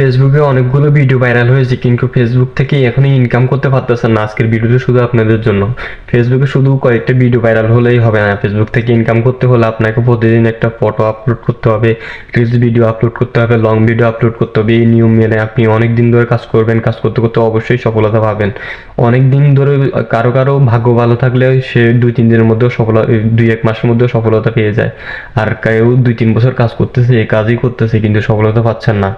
ফেসবুকে অনেকগুলো video viral হয়েছে, কিন্তু ফেসবুক থেকে এখনও ইনকাম করতে পারতেছেন না। আজকের ভিডিওটা শুধু আপনাদের জন্য। ফেসবুকে শুধু কয়েকটা ভিডিও ভাইরাল হলেই হবে না। ফেসবুক থেকে ইনকাম করতে হলে আপনাকে প্রতিদিন একটা ফটো আপলোড করতে হবে রিলস ভিডিও আপলোড করতে হবে লং ভিডিও আপলোড করতে হবে। এই নিয়ম মেনে আপনি অনেক দিন ধরে কাজ করবেন। কাজ করতে করতে অবশ্যই সফলতা পাবেন। অনেক দিন ধরে কারও কারও ভাগ্য ভালো থাকলে সে দুই, তিন দিনের মধ্যেও সফলতা দুই, এক মাসের মধ্যেও সফলতা পেয়ে যায়। আর কেউ দুই, তিন বছর কাজ করতেছে, এই কাজই করতেছে, কিন্তু সফলতা পাচ্ছেন না।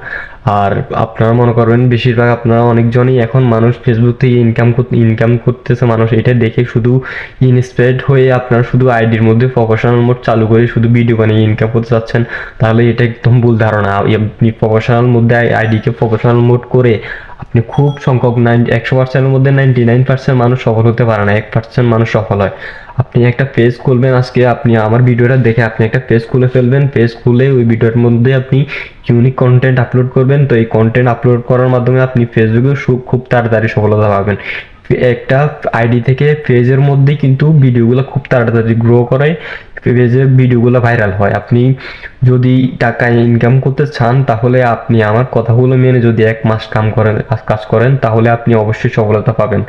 আর আপনারা মনে করবেন বেশিরভাগ আপনারা অনেকজনই এখন মানুষ ফেসবুক থেকে ইনকাম ইনকাম করতেছে মানুষ এটা দেখে শুধু ইনস্পায়ার্ড হয়ে আপনারা শুধু আইডির মধ্যে প্রফেশনাল মোড চালু করে শুধু ভিডিও বানিয়ে ইনকাম করতে চাচ্ছেন, তাহলে এটা একদম ভুল ধারণা। আপনি প্রফেশনাল মধ্যে আইডিকে প্রফেশনাল মোড করে আপনি খুব সংখ্যক নাইন একশো পার্সেন্টের মধ্যে নাইনটি নাইন পার্সেন্ট মানুষ সফল হতে পারে না, এক পার্সেন্ট মানুষ সফল হয়। আপনি একটা পেজ খুলবেন আজকে, আপনি আমার ভিডিওটা দেখে আপনি একটা পেজ খুলে ফেলবেন পেজ খুলে ওই ভিডিওর মধ্যে আপনি ইউনিক কন্টেন্ট আপলোড করবেন। তো এই কন্টেন্ট আপলোড করার মাধ্যমে আপনি ফেসবুকে খুব তাড়াতাড়ি সফলতা পাবেন। একটা আইডি থেকে পেজের মধ্যে কিন্তু ভিডিওগুলো খুব তাড়াতাড়ি গ্রো করে। পেজের ভিডিওগুলো ভাইরাল হয়। আপনি যদি টাকা ইনকাম করতে চান, তাহলে আপনি আমার কথাগুলো মেনে যদি এক মাস কাম করেন, কাজ করেন, তাহলে আপনি অবশ্যই সফলতা পাবেন।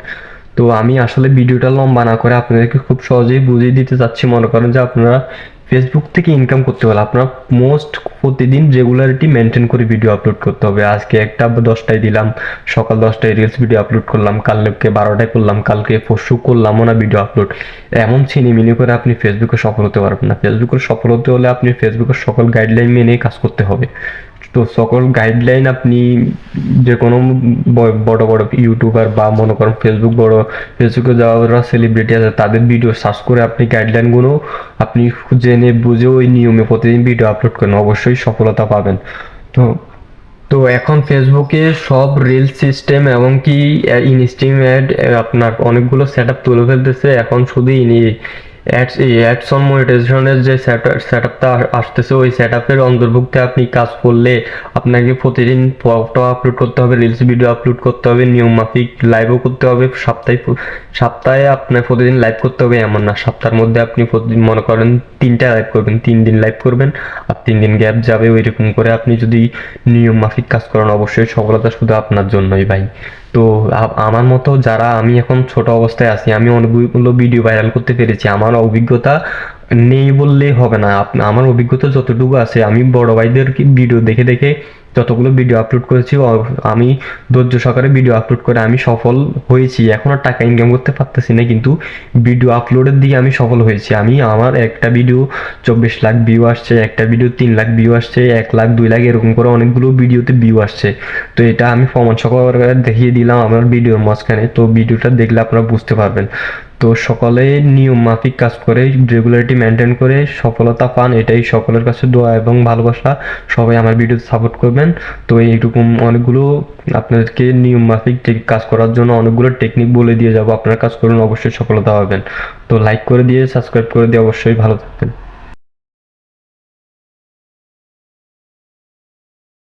তো আমি আসলে ভিডিওটা লম্বা না করে আপনাদেরকে খুব সহজেই বুঝিয়ে দিতে চাচ্ছি। মনে করেন যে আপনারা ফেসবুক থেকে ইনকাম করতে হলে আপনার মোস্ট প্রতিদিন রেগুলারিটি মেনটেন করে ভিডিও আপলোড করতে হবে। আজকে একটা দশটায় দিলাম, সকাল দশটায় রিলস ভিডিও আপলোড করলাম, কালকে বারোটায় করলাম, কালকে পরশু করলামও না ভিডিও আপলোড এমন ছিনিমিনি করে আপনি ফেসবুকে সফল হতে পারবেন না। ফেসবুকে সফল হতে হলে আপনি ফেসবুকের সকল গাইডলাইন মেনে কাজ করতে হবে। তো সকল গাইডলাইন আপনি যে কোনো বড় বড় ইউটিউবার বা মনে করেন ফেসবুক বড় ফেসবুকে যারা সেলিব্রিটি আছে, তাদের ভিডিও সার্চ করে আপনি গাইডলাইনগুলো আপনি জেনে বুঝে ওই নিয়মে প্রতিদিন ভিডিও আপলোড করেন। অবশ্যই সফলতা পাবেন। তো তো এখন ফেসবুকে সব রিল সিস্টেম এবং কি অ্যাড আপনার অনেকগুলো সেট আপ তুলে ফেলতেছে। এখন শুধু ইনি অ্যাডস এই অ্যাডস অন মনিটাইজেশনের যে সেট আপটা আসতেছে, ওই সেট আপের অন্তর্ভুক্তে আপনি কাজ করলে আপনাকে প্রতিদিন ফটো আপলোড করতে হবে রিলস ভিডিও আপলোড করতে হবে, নিয়ম মাফিক লাইভও করতে হবে, সপ্তাহে সপ্তাহে আপনার প্রতিদিন লাইভ করতে হবে এমন না। সপ্তাহের মধ্যে আপনি প্রতিদিন মনে করেন তিনটা লাইভ করবেন, তিন দিন লাইভ করবেন আর তিন দিন গ্যাপ যাবে, ওইরকম করে আপনি যদি নিয়ম মাফিক কাজ করেন, অবশ্যই সফলতা শুধু আপনার জন্যই ভাই। তো আমার মতো যারা আমি এখন ছোট অবস্থায় আছি, আমি অনেকগুলো ভিডিও ভাইরাল করতে পেরেছি। আমার অভিজ্ঞতা নেই বললেই হবে না। আমার অভিজ্ঞতা যতটুকু আছে, আমি বড় ভাইদের ভিডিও দেখে দেখে যতগুলো ভিডিও আপলোড করেছি আমি ধৈর্য সহকারে ভিডিও আপলোড করে আমি সফল হয়েছি। এখন আর টাকা ইনকাম করতে পারতেছি না, কিন্তু ভিডিও আপলোডের দিকে আমি সফল হয়েছি। আমি আমার একটা ভিডিও চব্বিশ লাখ ভিউ আসছে, একটা ভিডিও তিন লাখ ভিউ আসছে, এক লাখ, দুই লাখ, এরকম করে অনেকগুলো ভিডিওতে ভিউ আসছে। তো এটা আমি প্রমাণ সহকারে দেখিয়ে দিলাম আমার ভিডিওর মাঝখানে। তো ভিডিওটা দেখলে আপনারা বুঝতে পারবেন। তো সকলে নিয়ম মাফিক কাজ করে রেগুলারিটি মেনটেন করে সফলতা পান। এটাই সকলের কাছে দোয়া এবং ভালোবাসা। সবাই আমার ভিডিও সাপোর্ট করবেন। তো এইরকম অনেকগুলো আপনাদেরকে নিয়ম মাফিক কাজ করার জন্য অনেকগুলো টেকনিক বলে দিয়ে যাব। আপনারা কাজ করুন, অবশ্যই সফলতা পাবেন। তো লাইক করে দিয়ে সাবস্ক্রাইব করে দিয়ে অবশ্যই ভালো থাকবেন।